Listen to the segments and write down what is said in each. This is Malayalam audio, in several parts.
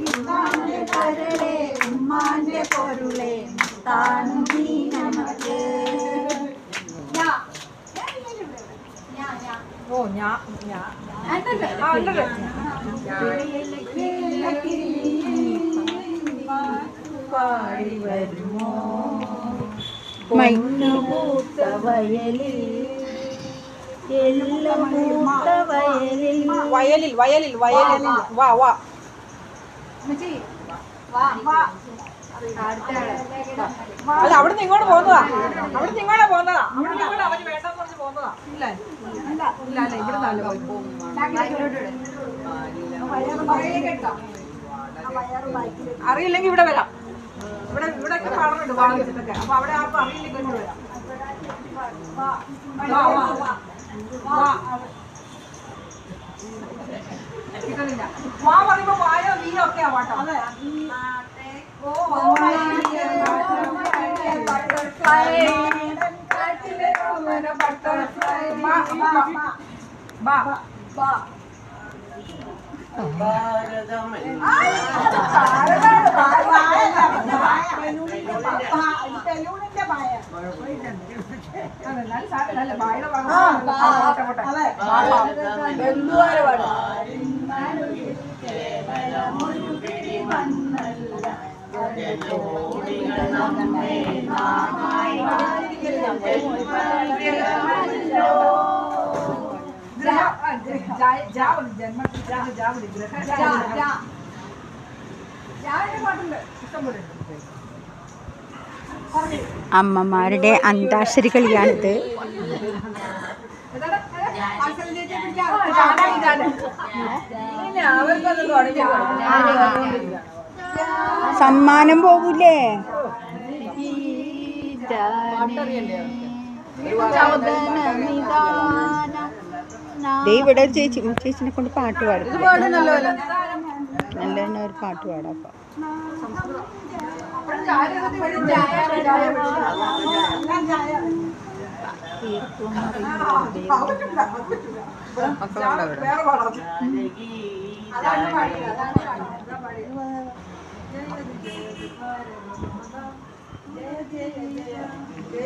ഉമ്മാന്റെ കരളെ ഉമ്മാന്റെ പൊരുളെ താനും നീ നമുക്ക് ഓ ഞാ ഞാ ആ ഉണ്ടല്ലോ പാടി വരുമോ എല്ലാം പൂത്ത വയലിൽ വയലിൽ വയലിൽ വയലിൽ. വാ വാ. അല്ല അവിടുന്ന് ഇങ്ങോട്ട് പോകുന്നതാ. അവിടുന്ന് ഇങ്ങോട്ടാ പോകുന്നതാ. അവിടുന്ന് ഇങ്ങോട്ട് അവർ വേണ്ടെന്ന് പറഞ്ഞ് പോകുന്നതാ. ഇല്ല. ഇല്ല ഇല്ല അല്ല ഇവിടെ നല്ല പോയി അറിയില്ലെങ്കിൽ ഇവിടെ വരാം. ഇവിടെ ഇവിടെ ഒക്കെ വാങ്ങിച്ചിട്ടൊക്കെ അപ്പൊ അവിടെ ആർക്കും അറിയില്ലെങ്കിൽ വരാം. വാ, വാ, വാ. വാ. കിട്ടണില്ല. വാ ഗ്രഹ വായോ നീയോ ഒക്കെയാ പാട്ടോ അതെ അമ്മമാരുടെ അന്താക്ഷരി കളിയാണിത്. സമ്മാനം പോകൂലേ? ഇവിടെ ചേച്ചി ചേച്ചിനെ കൊണ്ട് പാട്ട് പാടും. നല്ല തന്നെ ഒരു പാട്ട് പാടാം അപ്പൊ.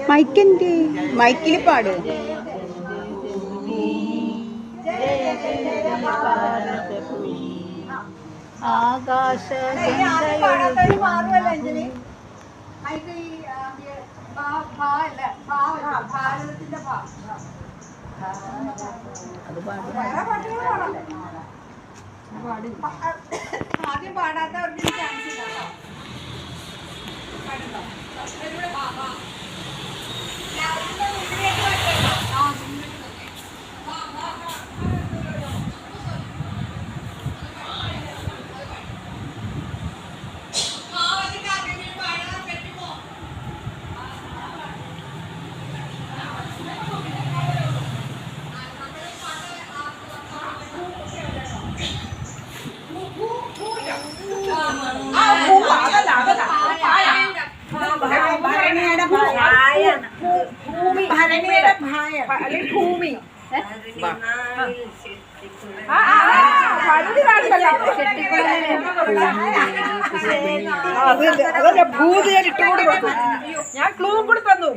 മൈക്കെന്ത്? മൈക്കിൽ പാട്. ആകാശ ആദ്യം പാടാത്തവർക്ക് ചാൻസ് ഇല്ല ആ പൂ അതല്ല അതല്ല പായ ഭരണിയുടെ ഭായ ഭൂമി ഭരണിയുടെ ഭായ അല്ലെങ്കിൽ ഭൂമി ആ, ആ, ആ, ഭരണി പാടില്ലല്ലോ. ആ, അതല്ലേ, അതല്ലേ, ഭൂതി ഞാൻ ഇട്ടുകൂടി കൊടുത്തു ഞാൻ ക്ലൂ കൂടി തന്നു